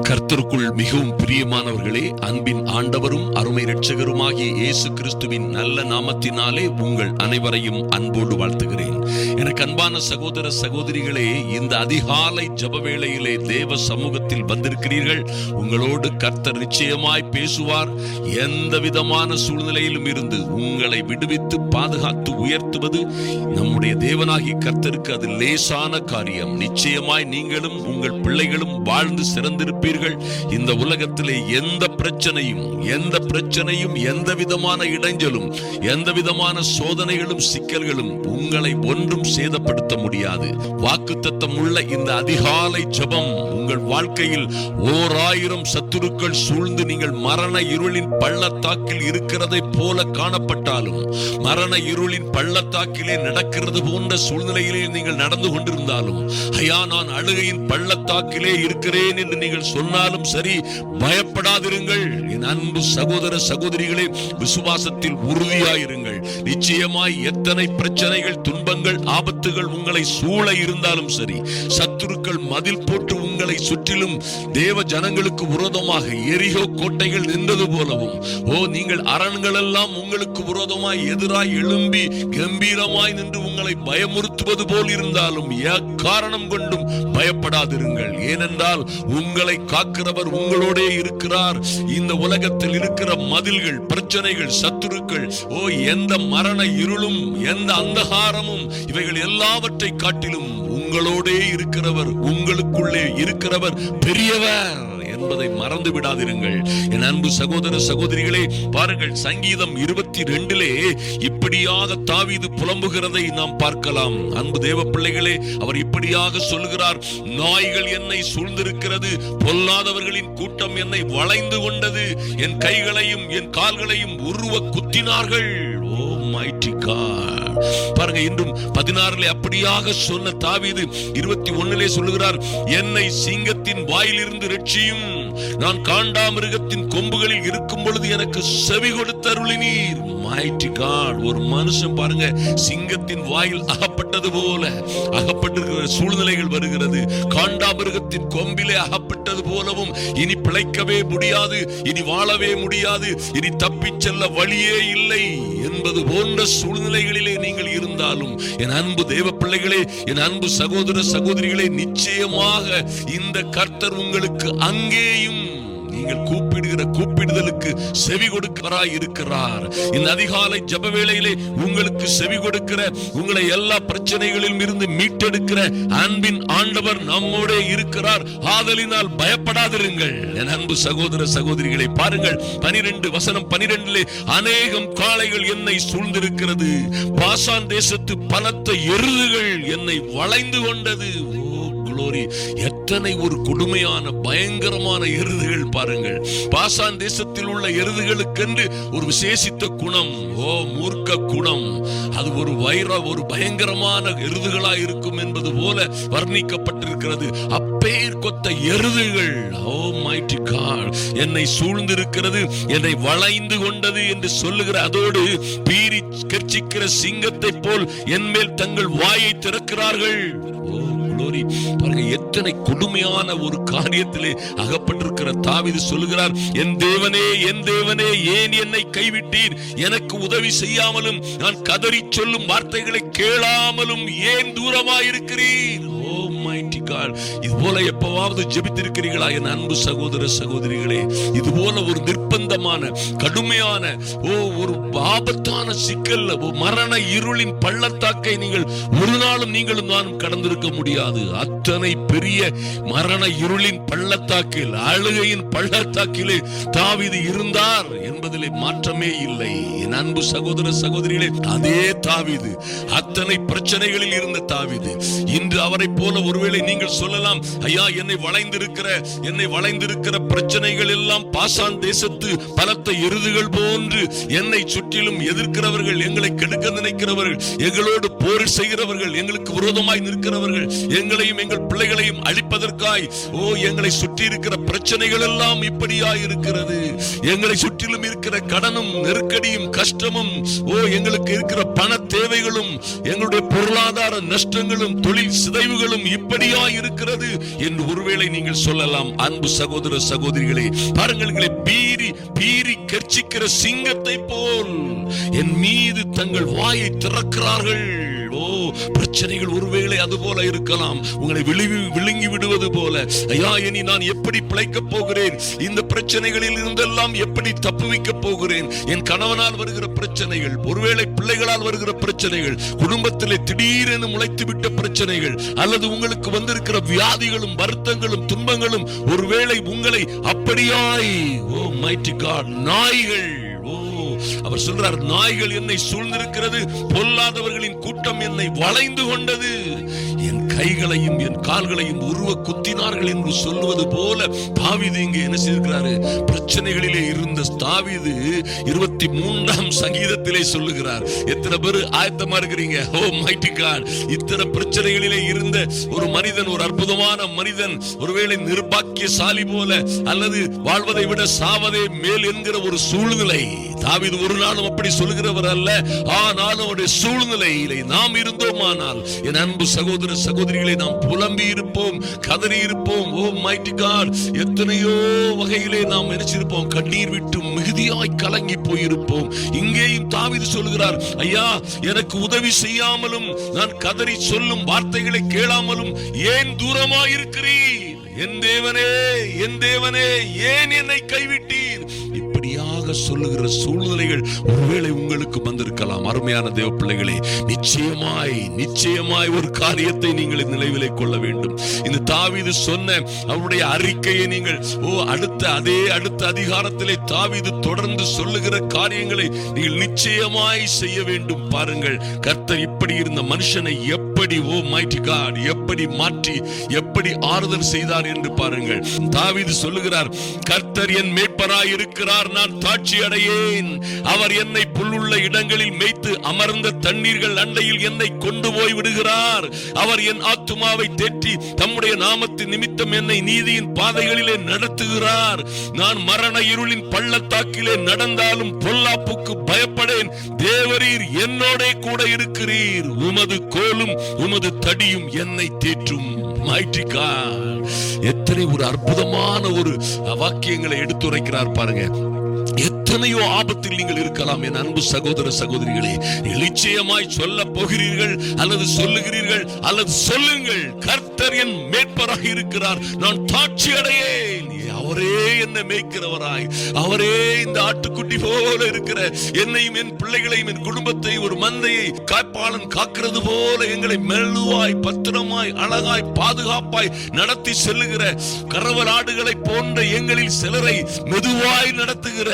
கர்த்தருக்குள் மிகவும் பிரியமானவர்களே அன்பின் ஆண்டவரும் அருமை இரட்சகருமாகிய இயேசு கிறிஸ்துவின் நல்ல நாமத்தினாலே உங்கள் அனைவரையும் அன்போடு வாழ்த்துகிறேன். எனக்கு அன்பான சகோதர சகோதரிகளே இந்த அதிகாலை ஜப வேளையிலே தேவ சமூகத்தில் வந்திருக்கிறீர்கள். உங்களோடு கர்த்தர் நிச்சயமாய் பேசுவார். எந்த விதமான சூழ்நிலையிலும் இருந்து உங்களை விடுவித்து பாதுகாத்து உயர்த்துவது நம்முடைய தேவனாகி கர்த்தருக்கு அது லேசான காரியம். நிச்சயமாய் நீங்களும் உங்கள் பிள்ளைகளும் வாழ்ந்து சிறந்திருப்ப இருப்பீர்கள் இந்த உலகத்திலே எந்த பிரச்சனையும் எந்த பிரச்சனையும் எந்த விதமான இடைஞ்சலும் எந்த விதமான சோதனைகளும் சிக்கல்களும் உங்களை ஒன்றும் சேதப்படுத்த முடியாது. வாக்குத்தத்தம் உள்ள இந்த அதிகாலை ஜபம் உங்கள் வாழ்க்கையில் ஓர் ஆயிரம் சத்துருக்கள் சூழ்ந்து நீங்கள் மரண இருளின் பள்ளத்தாக்கில் இருக்கிறதை போல காணப்பட்டாலும் மரண இருளின் பள்ளத்தாக்கிலே நடக்கிறது போன்ற சூழ்நிலையிலே நீங்கள் நடந்து கொண்டிருந்தாலும் ஐயா நான் அழுகையின் பள்ளத்தாக்கிலே இருக்கிறேன் என்று நீங்கள் சொன்னாலும் சரி பயப்படாதிருங்கள். என் அன்பு சகோதர சகோதரிகளே விசுவாசத்தில் உறுதியாயிருங்கள். நிச்சயமாய் எத்தனை பிரச்சனைகள் துன்பங்கள் ஆபத்துகள் உங்களை சூழ இருந்தாலும் சரி சத்துருக்கள் மதில் போட்டு உங்களை சுற்றிலும் தேவ ஜனங்களுக்கு விரோதமாக எரிகோ கோட்டைகள் நின்றது போலவும் ஓ நீங்கள் அரண்கள் எல்லாம் உங்களுக்கு விரோதமாய் எதிராய் எழும்பி கம்பீரமாய் நின்று உங்களை பயமுறுத்துவது போல் இருந்தாலும் எக்காரணம் கொண்டும் பயப்படாதிருங்கள். ஏனென்றால் உங்களை காக்கிறவர் உங்களோடே இருக்கிறார். இந்த உலகத்தில் இருக்கிற மதில்கள் பிரச்சனைகள் சத்துருக்கள் ஓ எந்த மரண இருளும் எந்த அந்தகாரமும் இவைகள் எல்லாவற்றை காட்டிலும் உங்களோடே இருக்கிறவர் உங்களுக்குள்ளே இருக்கிறவர் பெரியவர் என்பதை மறந்து விடாதிருங்கள். என் அன்பு சகோதர சகோதரிகளே பாருங்கள் சங்கீதம் இருபத்தி ரெண்டிலே இப்படியாக தாவிது புலம்புகிறதை நாம் பார்க்கலாம். அன்பு தேவ பிள்ளைகளே அவர் இப்படியாக சொல்லுகிறார் நாய்கள் என்னை சூழ்ந்திருக்கிறது பொல்லாதவர்களின் கூட்டம் என்னை வளைந்து கொண்டது. என் கைகளையும் என் கால்களையும் உருவ குத்தினார்கள். Oh ஓ மைட்டி பாருங்க இன்றும் பதினாறுல அப்படியாக சொன்ன தாவீது இருபத்தி ஒண்ணுலே சொல்லுகிறார் என்னை சிங்கத்தின் வாயிலிருந்து ரட்சியும். நான் காண்டாமிருகத்தின் கொம்புகளில் இருக்கும் பொழுது எனக்கு செவி கொடுத்த கொடுத்தருளினீர் மைட்டி காட் ஒரு மனுஷன் பாருங்க சிங்கத்தின் வாயில் அகப்பட்டது போல அகப்பட்டிருக்கிற சூழ்நிலைகள் வருகிறது. காண்டாமிருகத்தின் கொம்பிலே அகப்பட்டது போலவும் இனி பிழைக்கவே முடியாது இனி வாழவே முடியாது இனி தப்பிச் செல்ல வழியே இல்லை என்பது போன்ற சூழ்நிலைகளிலே நீங்கள் இருந்தாலும் என் அன்பு தேவ பிள்ளைகளே என் அன்பு சகோதர சகோதரிகளே நிச்சயமாக இந்த கர்த்தர் உங்களுக்கு அங்கேயும் நீங்கள் கூப்பிடுகிற கூப்பிடுதலுக்கு செவி கொடுக்கிறாய் இருக்கிறார் இந்த அதிகாலை ஜப வேளையிலே உங்களுக்கு செவி கொடுக்கிற உங்களை எல்லா பிரச்சனைகளிலும் இருந்து மீட்டெடுக்கிற அன்பின் ஆண்டவர் நம்மோட இருக்கிறார். ஆதலினால் பயப்படாதிருங்கள். என் அன்பு சகோதர சகோதரிகளை பாருங்கள். பனிரெண்டு வசனம் பனிரெண்டிலே அநேகம் காளைகள் என்னை சூழ்ந்திருக்கிறது. பாசான் தேசத்து பலத்த எருதுகள் என்னை வளைந்து கொண்டது. குளோரி எத்தனை ஒரு கொடுமையான பயங்கரமான எருதுகள் பாருங்கள். பாசான் தேசத்தில் உள்ள எருதுகளுக்கென்று ஒரு விசேஷித்த குணம். ஓ மூர்க்க குணம். அது ஒரு வைர ஒரு பயங்கரமான எருதுகளா இருக்கும் என்பது போல வர்ணிக்கப்பட்டிருக்கிறது. அப்பேர் கொத்த எருதுகள். ஓ மைட்டி காட் என்னை சூழ்ந்திருக்கிறது என்னை வளைந்து கொண்டது என்று சொல்லுகிற அதோடு பீரி கர்ச்சிக்கிற சிங்கத்தை போல் என் மேல் தங்கள் வாயை திறக்கிறார்கள். ஓ glory. பாருங்க எத்தனை கொடுமையான ஒரு காரியத்திலே அகப்பட்டிருக்கிற தாவிது சொல்லுகிறார் என் தேவனே என் தேவனே ஏன் என்னை கைவிட்டீர் எனக்கு உதவி செய்யாமலும் நான் கதறி சொல்லும் வார்த்தைகளை கேளாமலும் ஏன் தூரமாயிருக்கிறீர் ஓ இது போல எப்பவாவது ஜெபித்திருக்கிறீர்களா என் அன்பு சகோதர சகோதரிகளே? இது போல ஒரு நிர்பந்தமான கடுமையான ஓ ஒரு ஆபத்தான சிக்கல் மரண இருளின் பள்ளத்தாக்கை நீங்கள் ஒரு நாளும் நீங்களும் நானும் கடந்திருக்க முடியாது. அத்தனை பெரிய மரண இருளின் பள்ளத்தாக்கில் அழுகையின் பள்ளத்தாக்கிலே தாவிது இருந்தார் என்பதிலே மாற்றமே இல்லை. என் அன்பு சகோதர சகோதரிகளே அதே தாவிது அத்தனை பிரச்சனைகளில் இருந்த தாவிது. இன்று அவரை போல ஒருவேளை நீங்கள் சொல்லலாம் ஐயா என்னை வளைந்திருக்கிற என்னை வளைந்திருக்கிற பிரச்சனைகள் எல்லாம் பாசான் தேசத்து பலத்த எருதுகள் போன்று என்னை சுற்றிலும் எதிர்க்கிறவர்கள் எங்களை கெடுக்க நினைக்கிறவர்கள் எங்களோடு போர் செய்கிறவர்கள் எங்களுக்கு விரோதமாய் நிற்கிறவர்கள் எங்களையும் எங்கள் பிள்ளைகளையும் அழிப்பதற்காய் ஓ எங்களை சுற்றி இருக்கிற பிரச்சனைகள் எல்லாம் இப்படியாய் இருக்கிறது எங்களை சுற்றிலும் இருக்கிற கடனும் நெருக்கடியும் கஷ்டமும் ஓ எங்களுக்கு இருக்கிற பண தேவைகளும் எங்களுடைய பொருளாதார நஷ்டங்களும் தொழில் சிதைவுகளும் இப்படியா இருக்கிறது என்று ஒருவேளை நீங்கள் சொல்லலாம். அன்பு சகோதர சகோதரிகளே பாருங்கள் பீறி பீறி கர்ச்சிக்கிற சிங்கத்தை போல் என் மீது தங்கள் வாயை திறக்கிறார்கள். ஓ பிரச்சனைகள் ஒருவேளை அது போல இருக்கலாம். உங்களை விழுங்கி விழுங்கி விடுவது போல. ஐயா இனி நான் எப்படி பிழைக்கப் போகிறேன்? இந்த பிரச்சனைகளில் இருந்தெல்லாம் எப்படி தப்புவிக்க போகிறேன்? என் கணவனால் வருகிற பிரச்சனைகள் ஒருவேளை பிள்ளைகளால் வருகிற பிரச்சனைகள் குடும்பத்திலே திடீரென முளைத்து விட்ட பிரச்சனைகள் அல்லது உங்களுக்கு வந்திருக்கிற வியாதிகளும் வருத்தங்களும் துன்பங்களும் ஒருவேளை உங்களை அப்படியாய் ஓ மைட்டி காட் நாய்கள். அவர் சொல்றார் நாய்கள் என்னை சூழ்ந்திருக்கிறது பொல்லாதவர்களின் கூட்டம் என்னை வளைந்து கொண்டது. கைகளையும் என் கால்களையும் உருவ குத்தினார்கள் என்று சொல்லுவது போல தாவிது இங்கே என்ன செய்திருக்கிறாரு? பிரச்சனைகளிலே இருந்த தாவிது இருபத்தி மூன்றாம் சங்கீதத்திலே சொல்லுகிறார். எத்தனை பேர் ஆயத்தமா இருக்கிறீங்க? ஓ மைட்டி காட் இத்தனை பிரச்சனைகளிலே இருந்த ஒரு மனிதன் ஒரு அற்புதமான மனிதன் ஒருவேளை நிர்பாக்கியசாலி போல அல்லது வாழ்வதை விட சாவதே மேல் என்கிற ஒரு சூழ்நிலை. தாவீது ஒரு நாளும் அப்படி சொல்லுகிறவர் அல்ல. ஆனாலும் அவருடைய சூழ்நிலையிலே நாம் இருந்தோமானால் என் அன்பு சகோதர சகோதரிகளை நாம் புலம்பி இருப்போம் கதறி இருப்போம். ஓ மைட்டி காட் எத்தனையோ வகையிலே நாம் நினைச்சிருப்போம். கண்ணீர் விட்டு மிகுதியாய் கலங்கி போயிருப்போம். இங்கேயும் தாவிது சொல்கிறார் ஐயா எனக்கு உதவி செய்யாமலும் நான் கதறி சொல்லும் வார்த்தைகளை கேளாமலும் ஏன் தூரமாயிருக்கிறீர்? என் தேவனே என் தேவனே ஏன் என்னை கைவிட்டீர்? விரோதமாக சொல்லுகிற சூழ்நிலைகள் ஒருவேளை உங்களுக்கு வந்திருக்கலாம். அருமையான தேவ பிள்ளைகளே நிச்சயமாய் நிச்சயமாய் ஒரு காரியத்தை நீங்கள் நினைவிலே கொள்ள வேண்டும். இந்த தாவிது சொன்ன அவருடைய அறிக்கையை நீங்கள் ஓ அடுத்த அதே அடுத்த அதிகாரத்திலே தாவிது தொடர்ந்து சொல்லுகிற காரியங்களை நீங்கள் நிச்சயமாய் செய்ய வேண்டும் பாருங்கள். கர்த்தர் இப்படி இருந்த மனுஷனை எப்படி எப்படி ஓ மைட்டி காட் எப்படி மாற்றி எப்படி ஆறுதல் செய்தார் என்று பாருங்கள். தாவிது சொல்லுகிறார் கர்த்தர் என் மேய்ப்பராய் இருக்கிறார் நான் தாட்சி அடையேன் அவர் என்னை புல்லுள்ள இடங்களில் மேய்த்து அமர்ந்த தண்ணீர்கள் அண்டையில் என்னை கொண்டு போய் விடுகிறார். அவர் என் ஆத்துமாவை தேற்றி தம்முடைய நாமத்தின் நிமித்தம் என்னை நீதியின் பாதைகளிலே நடத்துகிறார். நான் மரண இருளின் பள்ளத்தாக்கிலே நடந்தாலும் பொல்லாப்புக்கு பயப்படேன். தேவரீர் என்னோட கூட இருக்கிறீர். உமது கோலும் உமது தடியும் என்னை தேற்றும். எத்தனை ஒரு அற்புதமான ஒரு வாக்கியங்களை எடுத்துரைக்கிறார் பாருங்க. எத்தனையோ ஆபத்தில் நீங்கள் இருக்கலாம் என் அன்பு சகோதர சகோதரிகளே. நீங்கள் நிச்சயமாய் சொல்ல போகிறீர்கள் அல்லது சொல்லுகிறீர்கள் அல்லது சொல்லுங்கள். கர்த்தர் என் மேற்பராக இருக்கிறார். நான் தாட்சி அடையே அவரே என்னை மேய்க்கிறவராய். அவரே இந்த ஆட்டுக்குட்டி போல இருக்கிற என்னையும் என் பிள்ளைகளையும் என் குடும்பத்தை ஒரு மந்தையை காப்பாளன் காக்கிறது போல எங்களை மெழுவாய் பத்திரமாய் அழகாய் பாதுகாப்பாய் நடத்தி செல்லுகிற கரவல் ஆடுகளை போன்ற எங்களில் சிலரை மெதுவாய் நடத்துகிற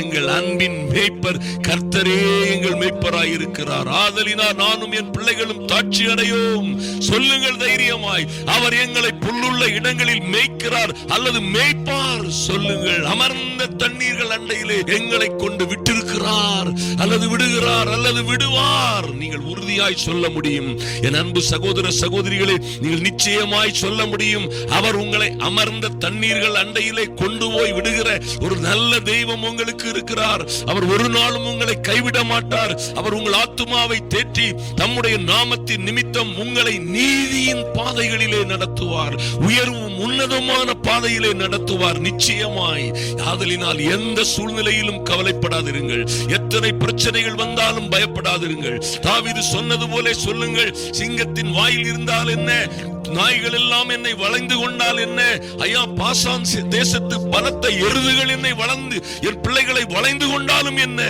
எங்கள் அன்பின் மேய்ப்பர் கர்த்தரே எங்கள் மேய்ப்பராய் இருக்கிறார். ஆதலினா நானும் என் பிள்ளைகளும் தாட்சி அடையோம். சொல்லுங்கள் தைரியமாய். அவர் எங்களை புல்லுள்ள இடங்களில் மேய்க்கிறார் அல்லது மேய்ப்பார். சொல்லுங்கள். அமர்ந்த தண்ணீர்கள் அண்டையிலே எங்களை கொண்டு விட்டிருக்கிறார். அல்லது விடுகிறார் அல்லது விடுவார். நீங்கள் உறுதியாய் சொல்ல முடியும். என் அன்பு சகோதர சகோதரிகளே நீங்கள் நிச்சயமாய் சொல்ல முடியும். அவர் உங்களை அமர்ந்த தண்ணீர்கள் அண்டையிலே கொண்டு போய் விடுகிற ஒரு நல்ல தெய்வம் உங்களுக்கு இருக்கிறார். அவர் ஒரு நாளும் உங்களை கைவிட மாட்டார். அவர் உங்கள் ஆத்துமாவை தேற்றி தம்முடைய நாமத்தின் நிமித்தம் உங்களை நீதியின் பாதைகளிலே நடத்துவார். உயர்வும் உன்னதமான பாதையிலே நடத்துவார். நிச்சயமாய் ஆதலினால் எந்த சூழ்நிலையிலும் கவலைப்படாதிருங்கள். எத்தனை பிரச்சனைகள் வந்தாலும் பயப்படாதிருங்கள். தாவிது சொன்னது போல சொல்லுங்கள் சிங்கத்தின் வாயில் இருந்தால் என்ன? நாய்கள் எல்லாம் என்னை வளைந்து கொண்டால் என்ன? ஐயா பாசான் தேசத்து பலத்த எருதுகள் என்னை வளர்ந்து என் பிள்ளைகளை வளைந்து கொண்டாலும் என்ன?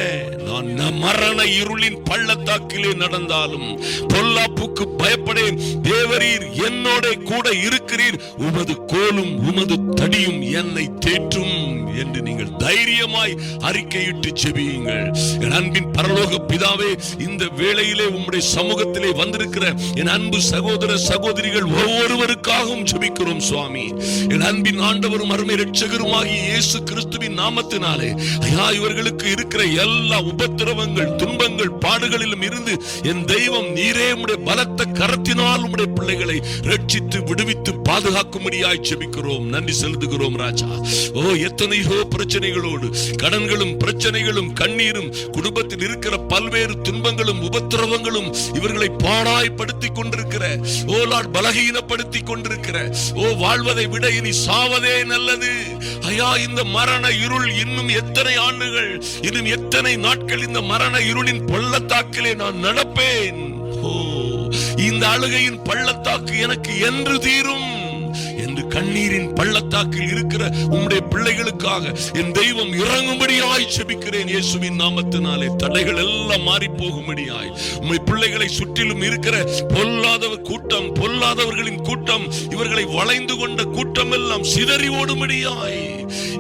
நான் மரண இருளின் பள்ளத்தாக்கிலே நடந்தாலும் பொல்லாப்புக்கு பயப்படேன். தேவரீர் என்னோட கூட இருக்கிறீர். உமது கோலும் உமது தடியும் என்னை தேற்றும் என்று நீங்கள் தைரியமாய் அறிக்கையிட்டு செபியுங்கள். என் அன்பின் பரலோக பிதாவே இந்த வேளையிலே உம்முடைய சமூகத்திலே வந்திருக்கிற என் அன்பு சகோதர சகோதரிகள் ஒவ்வொருவருக்காகவும் ஜபிக்கிறோம் சுவாமி. என் அன்பின் ஆண்டவரும் அருமை ரட்சகருமாகிய இயேசு கிறிஸ்துவின் நாமத்தினாலே ஐயா இவர்களுக்கு இருக்கிற எல்லா உபத்திரவங்கள் துன்பங்கள் பாடுகளிலும் இருந்து என் தெய்வம் நீரே உடைய பலத்த கரத்தினால் உடைய பிள்ளைகளை ரட்சித்து விடுவித்து பாதுகாக்கும்படியாய் ஜெபிக்கிறோம். நன்றி செலுத்துகிறோம் ராஜா. ஓ எத்தனையோ பிரச்சனைகளோடு கடன்களும் பிரச்சனைகளும் கண்ணீரும் குடும்பத்தில் இருக்கிற பல்வேறு துன்பங்களும் உபத்திரவங்களும் இவர்களை பாடாய்படுத்தி கொண்டிருக்கிற ஓ லார்ட் பலகீனப்படுத்தி கொண்டிருக்கிற ஓ வாழ்வதை விட இனி சாவதே நல்லது. ஐயா இந்த மரண இருள் இன்னும் எத்தனை ஆண்டுகள் இன்னும் எத்தனை நாட்கள் இந்த மரண இருளின் பள்ளத்தாக்கிலே நான் நடப்பேன்? ஓ இந்த அழுகையின் பள்ளத்தாக்கு எனக்கு என்று தீரும். என்று கண்ணீரின் பள்ளத்தாக்கில் இருக்கிற உம்முடைய பிள்ளைகளுக்காக என் தெய்வம் இறங்கும்படியாய் செபிக்கிறேன் இயேசுவின் நாமத்தினாலே. தடைகள் எல்லாம் மாறி போகும்படியாய் உம்மை பிள்ளைகளை சுற்றிலும் இருக்கிற பொல்லாதவர் கூட்டம் பொல்லாதவர்களின் கூட்டம் இவர்களை வளைந்து கொண்ட கூட்டம் எல்லாம் சிதறி ஓடும்படியாய்.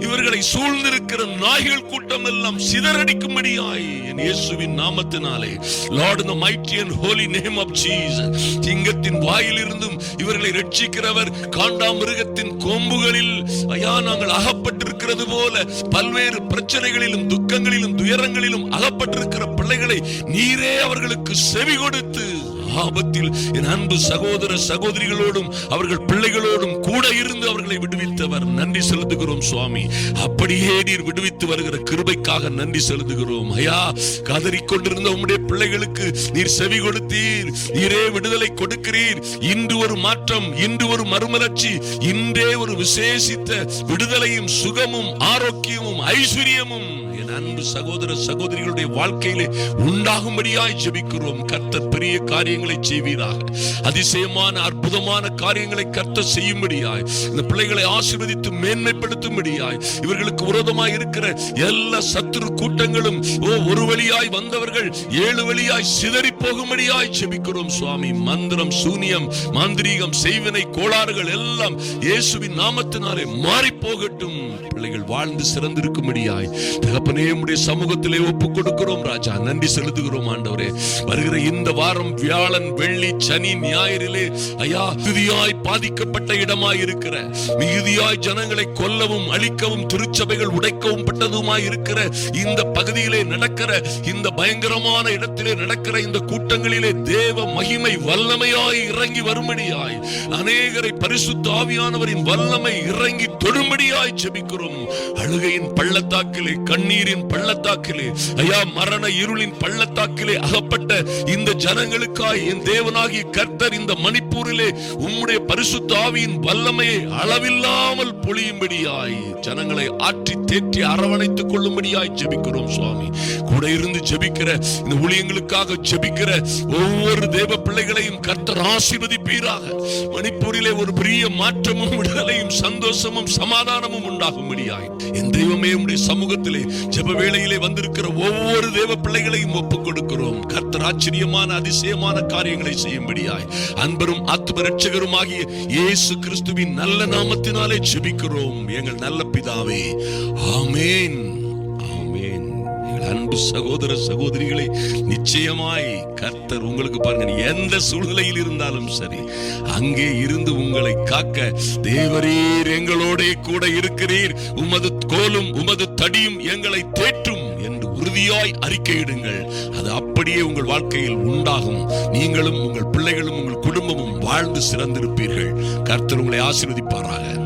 இவர்களை சூழ்ந்திருக்கிற நாய்கள் கூட்டம் எல்லாம் சிதறடிக்கும்படியாய் என் இயேசுவின் நாமத்தினாலே. Lord the mighty and holy name of Jesus. சிங்கத்தின் வாயிலிருந்தும் இவர்களை ரட்சிக்கிறவர். காண்டாமிருகத்தின் கொம்புகளில். ஐயா நாங்கள் அகப்பட்டிருக்கிறது போல பல்வேறு பிரச்சனைகளிலும் துக்கங்களிலும் துயரங்களிலும் அகப்பட்டிருக்கிற பிள்ளைகளை நீரே அவர்களுக்கு செவி கொடுத்து ஆபத்தில் என் அன்பு சகோதர சகோதரிகளோடும் அவர்கள் பிள்ளைகளோடும் கூட இருந்து அவர்களை விடுவித்தவர். நன்றி செலுத்துகிறோம் சுவாமி. அப்படியே நீர் விடுவித்து வருகிற கிருபைக்காக நன்றி செலுத்துகிறோம். ஐயா கதறிக்கொண்டிருந்த உம்முடைய பிள்ளைகளுக்கு நீர் செவி கொடுத்தீர். நீரே விடுதலை கொடுக்கிறீர். இன்று ஒரு மாற்றம் இன்று ஒரு மறுமலர்ச்சி இன்றே ஒரு விசேஷித்த விடுதலையும் சுகமும் ஆரோக்கியமும் ஐஸ்வர்யமும். அன்பு சகோதர சகோதரிகளுடைய வாழ்க்கையிலே உண்டாகும்படியாய் ஜெபிக்கிறோம். கர்த்தர் பெரிய காரியங்களை செய்வீராக. அதிசயமான அற்புதமான காரியங்களை கர்த்தர் செய்யும்படியாய் இந்த பிள்ளைகளை ஆசீர்வதித்து மேன்மைப்படுத்தும்படியாய் இவர்களுக்கு விரோதமாய் இருக்கிற எல்லா சத்துரு கூட்டங்களும் ஓ ஒரு வழியாய் வந்தவர்கள் ஏழு வழியாய் சிதறி போகும்படியாய் ஜெபிக்கிறோம் சுவாமி. மந்திரம் சூனியம் மாந்திரீகம் செய்வினை கோளாறுகள் எல்லாம் இயேசுவின் நாமத்தினாலே மாறி போகட்டும். பிள்ளைகள் வாழ்ந்து சிறந்திருக்கும்படியாய் தகப்பனே உம்முடைய சமூகத்திலே ஒப்பு கொடுக்கிறோம் ராஜா. நன்றி செலுத்துகிறோம் ஆண்டவரே. வருகிற இந்த வாரம் வியாழன் வெள்ளி சனி ஞாயிறிலே ஐயா மிகுதியாய் பாதிக்கப்பட்ட இடமாய் இருக்கிற மிகுதியாய் ஜனங்களை கொல்லவும் அழிக்கவும் திருச்சபைகள் உடைக்கவும் பட்டதுமாய் இருக்கிற இந்த பகுதியிலே நடக்கிற இந்த பயங்கரமான இடத்திலே நடக்கிற இந்த கூட்டங்களிலே தேவ மகிமை வல்லமையாய் இறங்கி வரும்படியாய் அநேகரை பரிசுத்த ஆவியானவரின் வல்லமை இறங்கி தொடும்படியாய் ஜெபிக்கிறோம். அழுகையின் பள்ளத்தாக்கிலே கண்ணீர் கண்ணீரின் பள்ளத்தாக்கிலே. ஐயா மரண இருளின் பள்ளத்தாக்கிலே அகப்பட்ட இந்த ஜனங்களுக்காய் என் தேவனாகிய கர்த்தர் இந்த மணிப்பூரிலே உம்முடைய பரிசுத்த ஆவியின் வல்லமையை அளவில்லாமல் பொழியும்படியாய் ஜனங்களை ஆற்றி தேற்றி அரவணைத்துக் கொள்ளும்படியாய் ஜெபிக்கிறோம் சுவாமி. கூட இருந்து ஜெபிக்கிற இந்த ஊழியங்களுக்காக ஜெபிக்கிற ஒவ்வொரு தேவ பிள்ளைகள் கர்த்தர் ஆசீர்வதிப்பீராக. மணிப்பூரிலே ஒரு பெரிய மாற்றமும் விடுதலையும் சந்தோஷமும் சமாதானமும் உண்டாகும்படியாய் என் தெய்வமே உடைய சமூகத்திலே ஜெப வேளையிலே வந்திருக்கிற ஒவ்வொரு தேவ பிள்ளைகளையும் ஒப்புக் கொடுக்கிறோம். கர்த்தர் ஆச்சரியமான அதிசயமான காரியங்களை செய்யும்படியாய் அன்பரும் ஆத்ம ரட்சகருமாகிய இயேசு கிறிஸ்துவின் நல்ல நாமத்தினாலே ஜெபிக்கிறோம். எங்கள் நல்ல பிதாவே ஆமேன். அன்பு சகோதர சகோதரிகளை நிச்சயமாய் கர்த்தர் உங்களுக்கு பாருங்க நீ எந்த சூழ்நிலையில் இருந்தாலும் சரி அங்கே இருந்து உங்களை காக்க தேவரீர் எங்களோட கூட இருக்கிறீர். உமது கோலும் உமது தடியும் எங்களை தேற்றும் என்று உறுதியாய் அறிக்கையிடுங்கள். அது அப்படியே உங்கள் வாழ்க்கையில் உண்டாகும். நீங்களும் உங்கள் பிள்ளைகளும் உங்கள் குடும்பமும் வாழ்ந்து சிறந்திருப்பீர்கள். கர்த்தர் உங்களை ஆசீர்வதிப்பாராக.